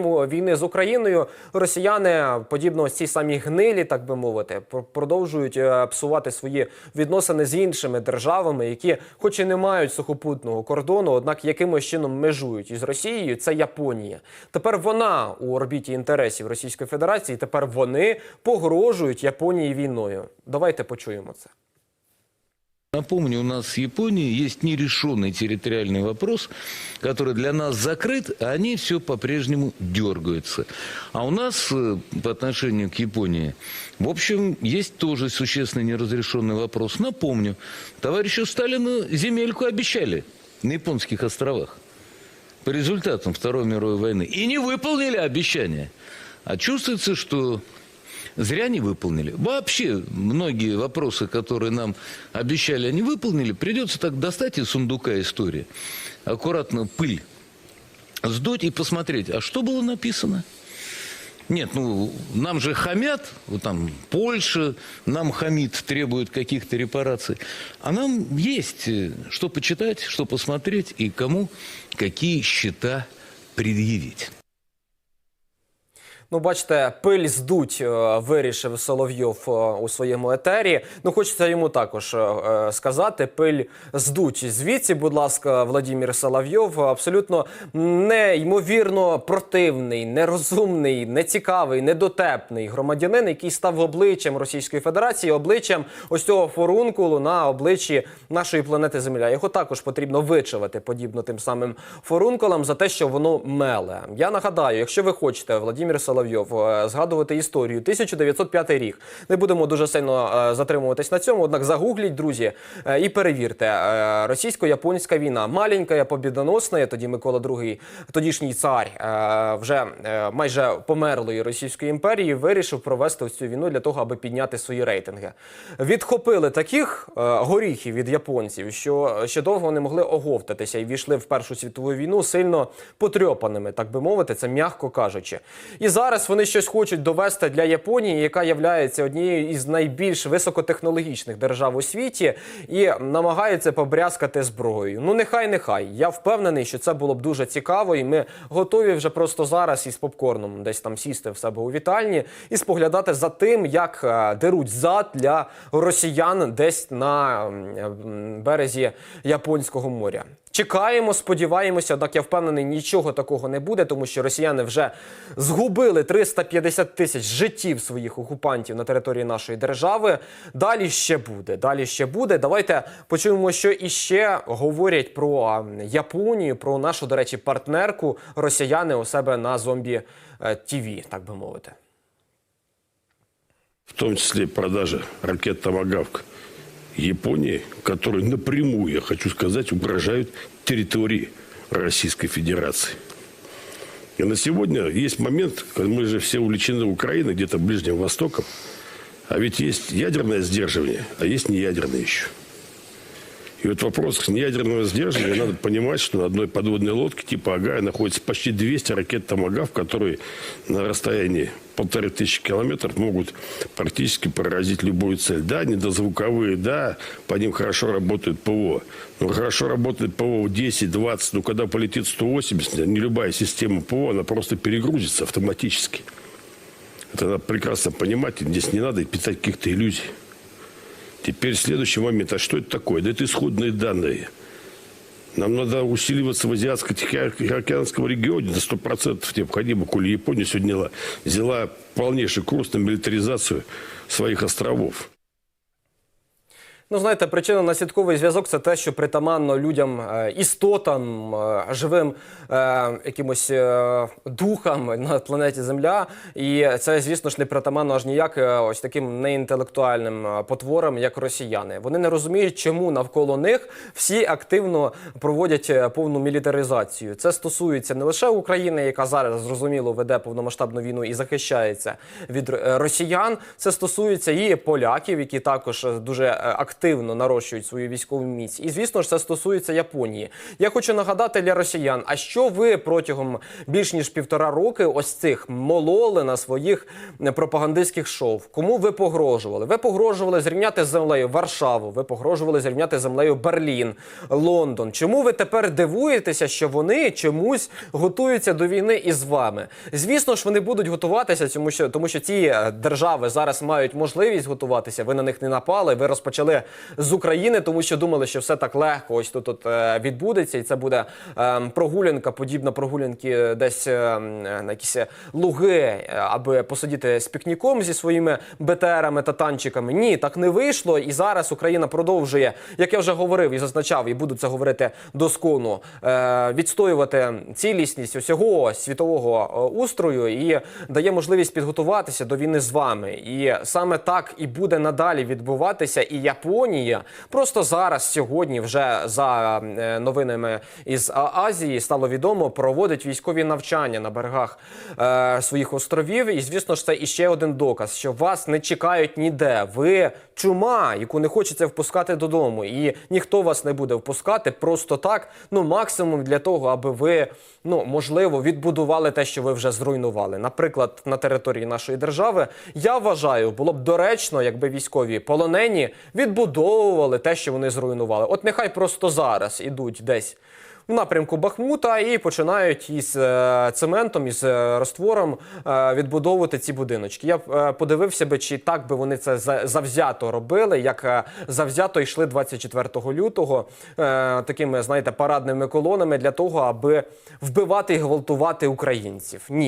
Війни з Україною, росіяни, подібно ось цій самій гнилі, так би мовити, пр- продовжують е, псувати свої відносини з іншими державами, які, хоч і не мають сухопутного кордону, однак якимось чином межують із Росією. Це Японія. Тепер вона у орбіті інтересів Російської Федерації. Тепер вони погрожують Японії війною. Давайте почуємо це. Напомню, у нас с Японией есть нерешенный территориальный вопрос, который для нас закрыт, а они все по-прежнему дергаются. А у нас э, по отношению к Японии, в общем, есть тоже существенный неразрешенный вопрос. Напомню, товарищу Сталину земельку обещали на японских островах по результатам Второй мировой войны. И не выполнили обещания. А чувствуется, что зря не выполнили. Вообще, многие вопросы, которые нам обещали, они выполнили. Придется так достать из сундука истории, аккуратно пыль сдуть и посмотреть, а что было написано? Нет, ну, нам же хамят, вот там Польша нам хамит, требует каких-то репараций. А нам есть э, что почитать, что посмотреть и кому какие счета предъявить. Ну, бачите, пиль здуть е, вирішив Соловйов е, у своєму етері. Ну, хочеться йому також е, сказати: пиль здуть. Звідси, будь ласка, Владимир Соловйов абсолютно неймовірно противний, нерозумний, нецікавий, недотепний громадянин, який став обличчям Російської Федерації, обличчям ось цього форункулу на обличчі нашої планети Земля. Його також потрібно вичавити подібно тим самим форункулам за те, що воно меле. Я нагадаю, якщо ви хочете, Владимир Соловйов, е, згадувати історію 1905 рік. Не будемо дуже сильно е, затримуватись на цьому. Однак загугліть, друзі, е, і перевірте. Російсько-японська війна, маленька, побідоносна. Тоді Микола II, тодішній цар вже майже померлої Російської імперії, вирішив провести цю війну для того, аби підняти свої рейтинги. Відхопили таких горіхів від японців, що ще довго не могли оговтатися і війшли в Першу світову війну сильно потрьопаними, так би мовити, це м'яко кажучи. І зараз вони щось хочуть довести для Японії, яка є однією із найбільш високотехнологічних держав у світі, і намагаються побрязкати зброєю. Ну нехай, нехай. Я впевнений, що це було б дуже цікаво, і ми готові вже просто зараз із попкорном десь там сісти в себе у вітальні і споглядати за тим, як е, деруть зад для росіян десь на березі Японського моря. Чекаємо, сподіваємося, однак я впевнений, нічого такого не буде, тому що росіяни вже згубили 350 тисяч життів своїх окупантів на території нашої держави. Далі ще буде. Далі ще буде. Давайте почуємо, що іще говорять про Японію, про нашу, до речі, партнерку росіяни у себе на зомбі ТВ, так би мовити. в том числе продажа ракет «Томагавк» Японии, которые напрямую, я хочу сказать, угрожают территории Российской Федерации. И на сегодня есть момент, когда мы же все увлечены Украиной, где-то Ближним Востоком, а ведь есть ядерное сдерживание, а есть неядерное еще. И вот вопрос неядерного сдерживания, надо понимать, что на одной подводной лодке типа Агая находится почти 200 ракет «Томагав», которые на расстоянии полторы тысячи километров могут практически поразить любую цель. Да, недозвуковые, да, по ним хорошо работает ПВО. Но хорошо работает ПВО 10-20, но когда полетит 180, не любая система ПВО, она просто перегрузится автоматически. Это надо прекрасно понимать, здесь не надо питать каких-то иллюзий. Теперь следующий момент. А что это такое? Да это исходные данные. Нам надо усиливаться в Азиатско-Тихоокеанском регионе до 100% необходимо, коли Япония сегодня взяла, полнейший курс на милитаризацию своих островов. Ну, знаєте, причина наслідковий зв'язок це те, що притаманно людям, е, істотам, е, живим е, якимось духам на планеті Земля. І це, звісно ж, не притаманно аж ніяк ось таким неінтелектуальним потворам, як росіяни. Вони не розуміють, чому навколо них всі активно проводять повну мілітаризацію. Це стосується не лише України, яка зараз зрозуміло веде повномасштабну війну і захищається від росіян. Це стосується і поляків, які також дуже активно активно нарощують свою військову міць. І звісно ж, це стосується Японії. Я хочу нагадати для росіян, а що ви протягом більш ніж півтора роки ось цих мололи на своїх пропагандистських шоу? Кому ви погрожували? Ви погрожували зрівняти землею Варшаву, ви погрожували зрівняти землею Берлін, Лондон. Чому ви тепер дивуєтеся, що вони чомусь готуються до війни із вами? Звісно ж, вони будуть готуватися, тому що тому що ці е, держави зараз мають можливість готуватися. Ви на них не напали. Ви розпочали з України, тому що думали, що все так легко. Ось тут от, е, відбудеться, і це буде е, прогулянка, подібна прогулянки десь е, на якісь луги, е, аби посидіти з пікніком зі своїми БТРами та танчиками. Ні, так не вийшло. І зараз Україна продовжує, як я вже говорив і зазначав, і буду це говорити доскону, е, відстоювати цілісність усього світового е, устрою і дає можливість підготуватися до війни з вами. І саме так і буде надалі відбуватися. І Японія просто зараз, сьогодні, вже за е, новинами із Азії стало відомо, проводить військові навчання на берегах е, своїх островів. І звісно ж, це іще один доказ, що вас не чекають ніде. Ви чума, яку не хочеться впускати додому, і ніхто вас не буде впускати просто так. Ну максимум для того, аби ви ну можливо відбудували те, що ви вже зруйнували. Наприклад, на території нашої держави я вважаю, було б доречно, якби військові полонені відбудовували те, що вони зруйнували. От нехай просто зараз ідуть десь. В напрямку Бахмута і починають із е, цементом, із е, роствором е, відбудовувати ці будиночки. Я подивився би, чи так би вони це за- завзято робили, як завзято йшли 24 лютого такими, знаєте, парадними колонами для того, аби вбивати і гвалтувати українців. Ні.